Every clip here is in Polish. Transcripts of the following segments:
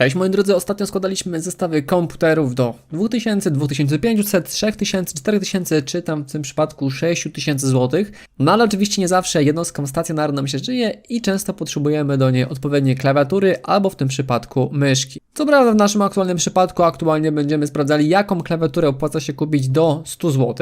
Cześć moi drodzy, ostatnio składaliśmy zestawy komputerów do 2000, 2500, 3000, 4000 czy tam w tym przypadku 6000 zł. No ale oczywiście nie zawsze jednostką stacjonarną się żyje i często potrzebujemy do niej odpowiedniej klawiatury albo w tym przypadku myszki. Co prawda w naszym aktualnym przypadku aktualnie będziemy sprawdzali jaką klawiaturę opłaca się kupić do 100 zł.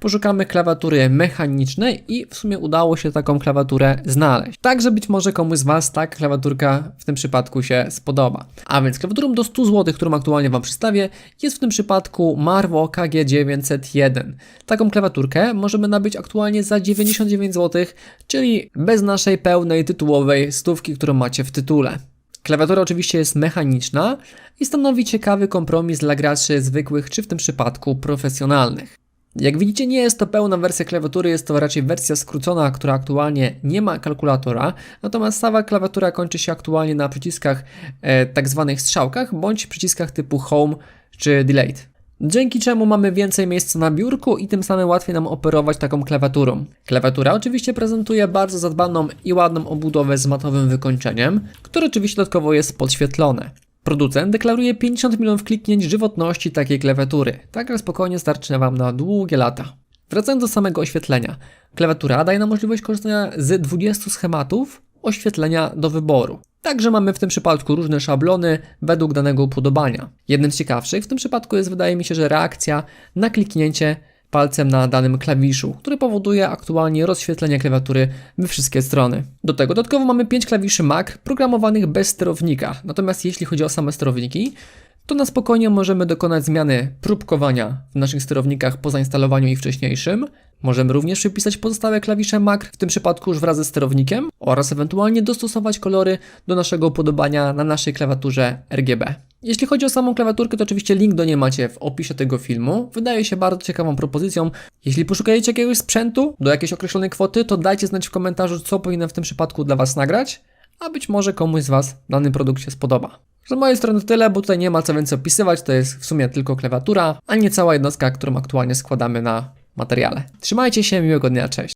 Poszukamy klawiatury mechanicznej i w sumie udało się taką klawiaturę znaleźć. Także być może komuś z Was ta klawiaturka w tym przypadku się spodoba. A więc klawiaturą do 100 zł, którą aktualnie Wam przedstawię, jest w tym przypadku Marvo KG901. Taką klawiaturkę możemy nabyć aktualnie za 99 zł, czyli bez naszej pełnej tytułowej stówki, którą macie w tytule. Klawiatura oczywiście jest mechaniczna i stanowi ciekawy kompromis dla graczy zwykłych, czy w tym przypadku profesjonalnych. Jak widzicie, nie jest to pełna wersja klawiatury, jest to raczej wersja skrócona, która aktualnie nie ma kalkulatora, natomiast cała klawiatura kończy się aktualnie na przyciskach e, tak zwanych strzałkach, bądź przyciskach typu Home czy Delete. Dzięki czemu mamy więcej miejsca na biurku i tym samym łatwiej nam operować taką klawiaturą. Klawiatura oczywiście prezentuje bardzo zadbaną i ładną obudowę z matowym wykończeniem, które oczywiście dodatkowo jest podświetlone. Producent deklaruje 50 milionów kliknięć żywotności takiej klawiatury, także spokojnie starczy Wam na długie lata. Wracając do samego oświetlenia. Klawiatura daje nam możliwość korzystania z 20 schematów oświetlenia do wyboru. Także mamy w tym przypadku różne szablony według danego upodobania. Jednym z ciekawszych w tym przypadku jest wydaje mi się, że reakcja na kliknięcie palcem na danym klawiszu, który powoduje aktualnie rozświetlenie klawiatury we wszystkie strony. Do tego dodatkowo mamy 5 klawiszy Mac programowanych bez sterownika. Natomiast jeśli chodzi o same sterowniki, to na spokojnie możemy dokonać zmiany próbkowania w naszych sterownikach po zainstalowaniu ich wcześniejszym. Możemy również przypisać pozostałe klawisze Mac, w tym przypadku już wraz ze sterownikiem, oraz ewentualnie dostosować kolory do naszego upodobania na naszej klawiaturze RGB. Jeśli chodzi o samą klawiaturkę, to oczywiście link do niej macie w opisie tego filmu. Wydaje się bardzo ciekawą propozycją. Jeśli poszukajecie jakiegoś sprzętu do jakiejś określonej kwoty, to dajcie znać w komentarzu, co powinienem w tym przypadku dla Was nagrać, a być może komuś z Was dany produkt się spodoba. Z mojej strony tyle, bo tutaj nie ma co więcej opisywać, to jest w sumie tylko klawiatura, a nie cała jednostka, którą aktualnie składamy na materiale. Trzymajcie się, miłego dnia, cześć.